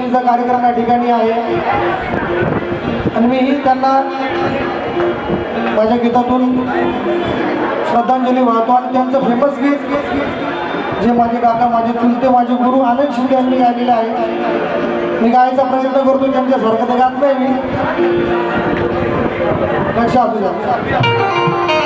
श्रद्धांजलीचा कार्यक्रम या ठिकाणी आहे. आणि मीही त्यांना माझ्या गीतातून श्रद्धांजली वाहतो आणि त्यांचं फेमस गीत जे माझे काका माझे चुलते माझे गुरु आनंद शिंदे यांनी गायलेले आहे. मी गायचा प्रयत्न करतो त्यांच्यासारखं तर गात नाही मी. लक्ष असू द्या.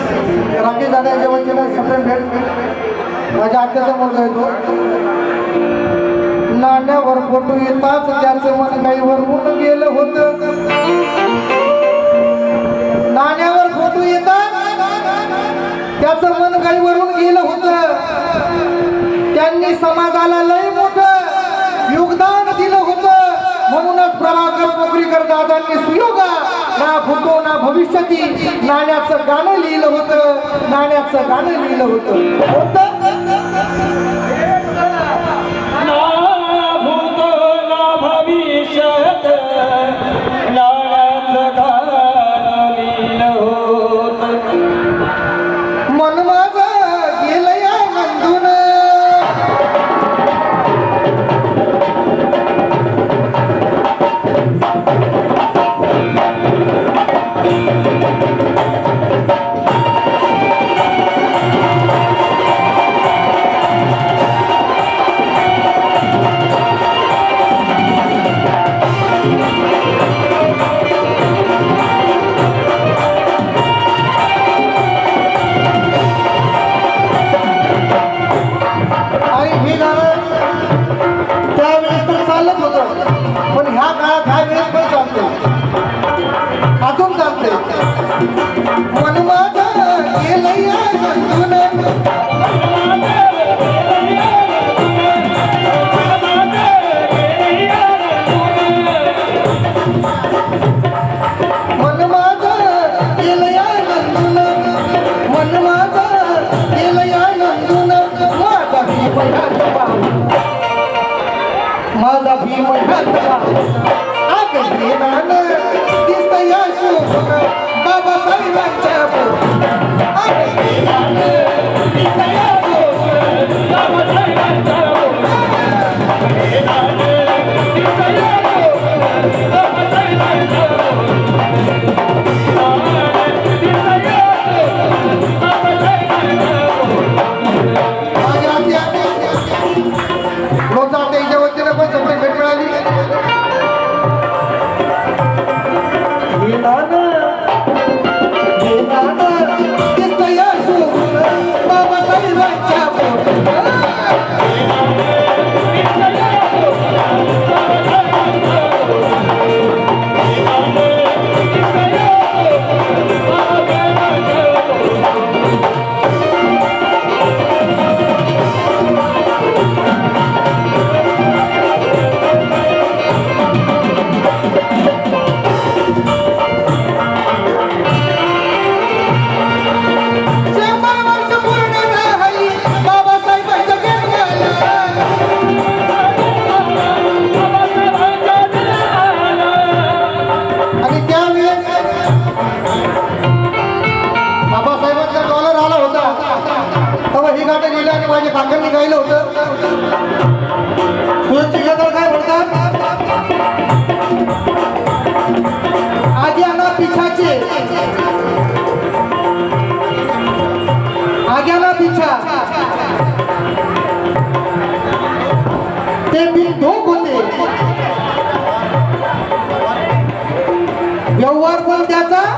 राकेश राकेश दादा याच्या वतीनं सप्रेम भेट. माझ्या आत्याचा मुलगा येतो नाण्यावर फोटो येताच त्याचं मन काही वरवून गेलं होतं. नाण्यावर फोटो येतात त्याचं मन काही वरून गेलं होतं. त्यांनी समाजाला लय मोठं योगदान दिलं होतं. म्हणूनच प्रभाकर पोखरीकर दादांनी सुयोगा ना भूतो ना भविष्यती. नाण्याचं गाणं लिहिलं होतं. नाण्याचं गाणं लिहिलं होतं. आणि हे गाणं त्यावेळेस तर चालत होतं. पण ह्या काळात ह्या वेळेस पण चालते अजून चालते मन माझं गेलं या नंदून मन माझं केलं या नंदून माझं गेलं या नंदून माझा भीम घातला माझा भीम घातला आग घेणार दिसत या शोभन बाबासाहेबांच्या बोट. आग घेणार दिसत या शोभन बाबासाहेबांच्या बोट. माझ्या आगे आना ते बिन धोक होते. व्यवहार पण त्याचा?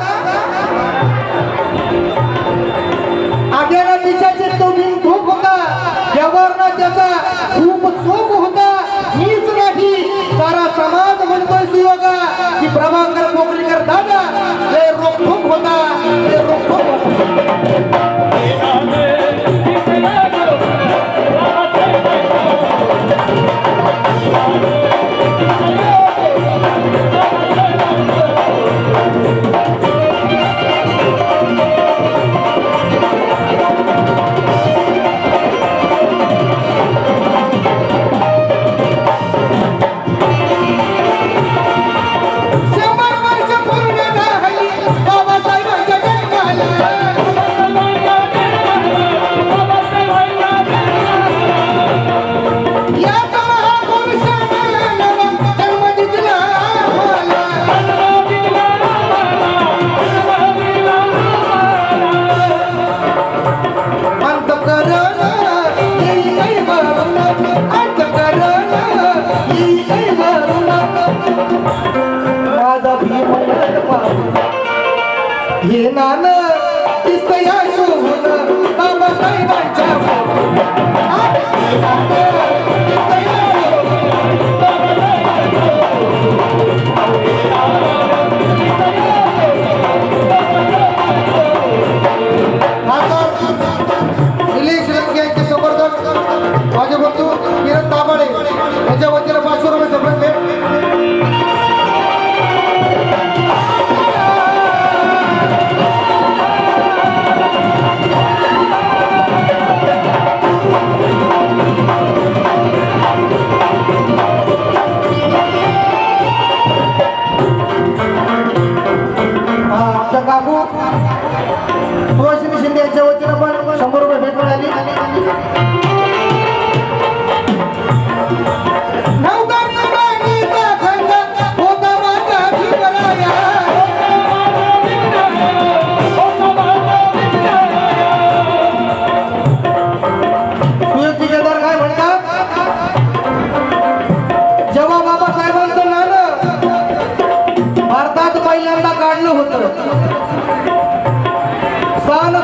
यांच्या वतीनं पण शंभर रुपये भेट मिळाली. नवकांना मागीचा खंड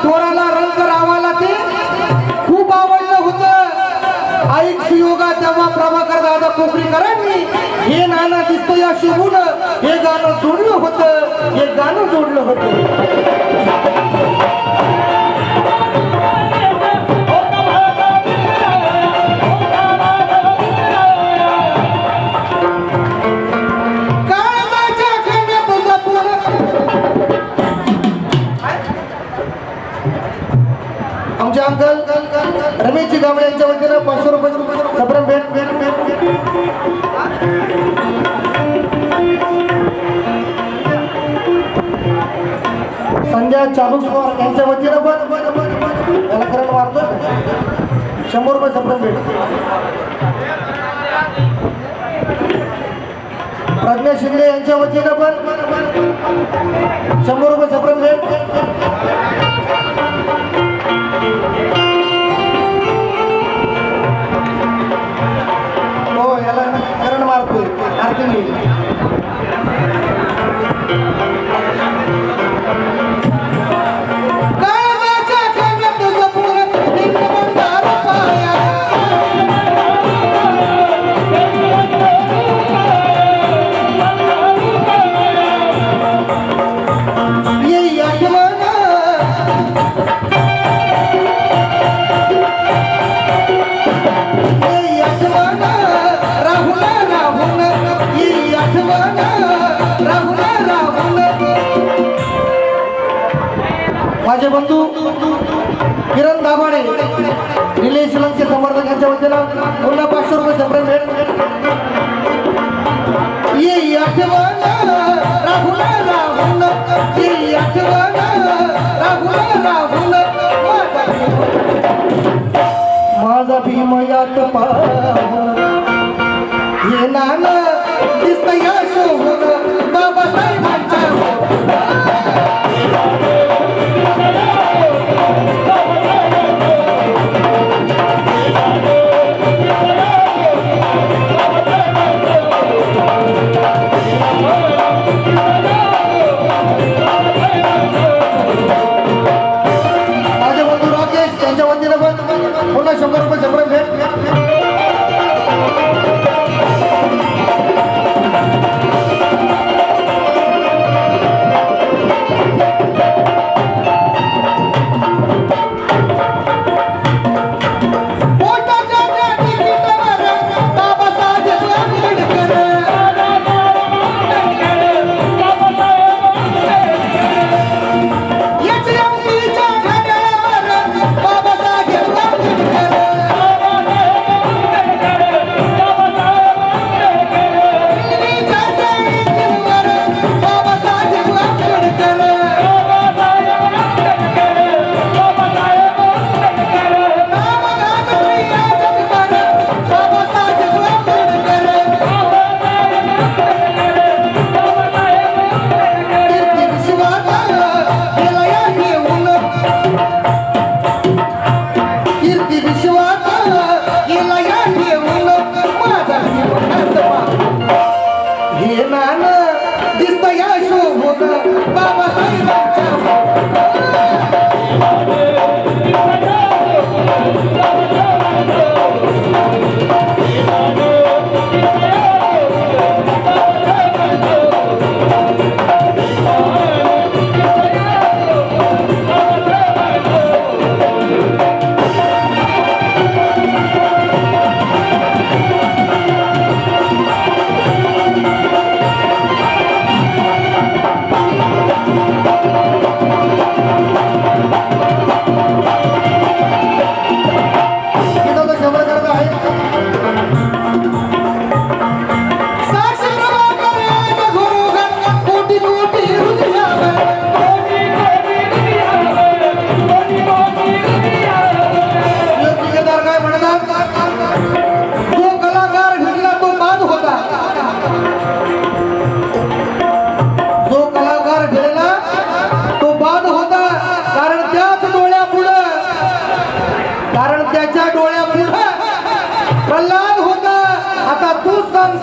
थोराला रंग रावाला ते खूप आवडलं होतं. ऐक सुयोगा तेव्हा प्रभाकर दादा कोपरीकरांनी हे नाना दिसतो या शिवून हे गाणं जोडलं होतं. हे गाणं जोडलं होतं. रमेशजी यांच्या वतीनं पाचशे रुपये सप्रेम भेट भेट भेट भेट. चालू पवार यांच्या वतीनं पण याला करंट मारतो शंभर रुपये सप्रम भेट. प्रज्ञा शिंदे यांच्या वतीनं पण. शंभर रुपये सप्रम भेट. माझे बंधू किरण दाभाडे निलेश लंके समर्थकांच्या वतीनं पुन्हा पाचशे रुपये सेपरेट भेट. ये आठवण राहुल राहुल ये आठवण राहुल राहुल माझा भीम. यात पाहून हे नान दिसत या शोभून. बाबासाहेब त्याच्या डोळ्यापुढे. प्रल्हाद होता. आता तूच सांग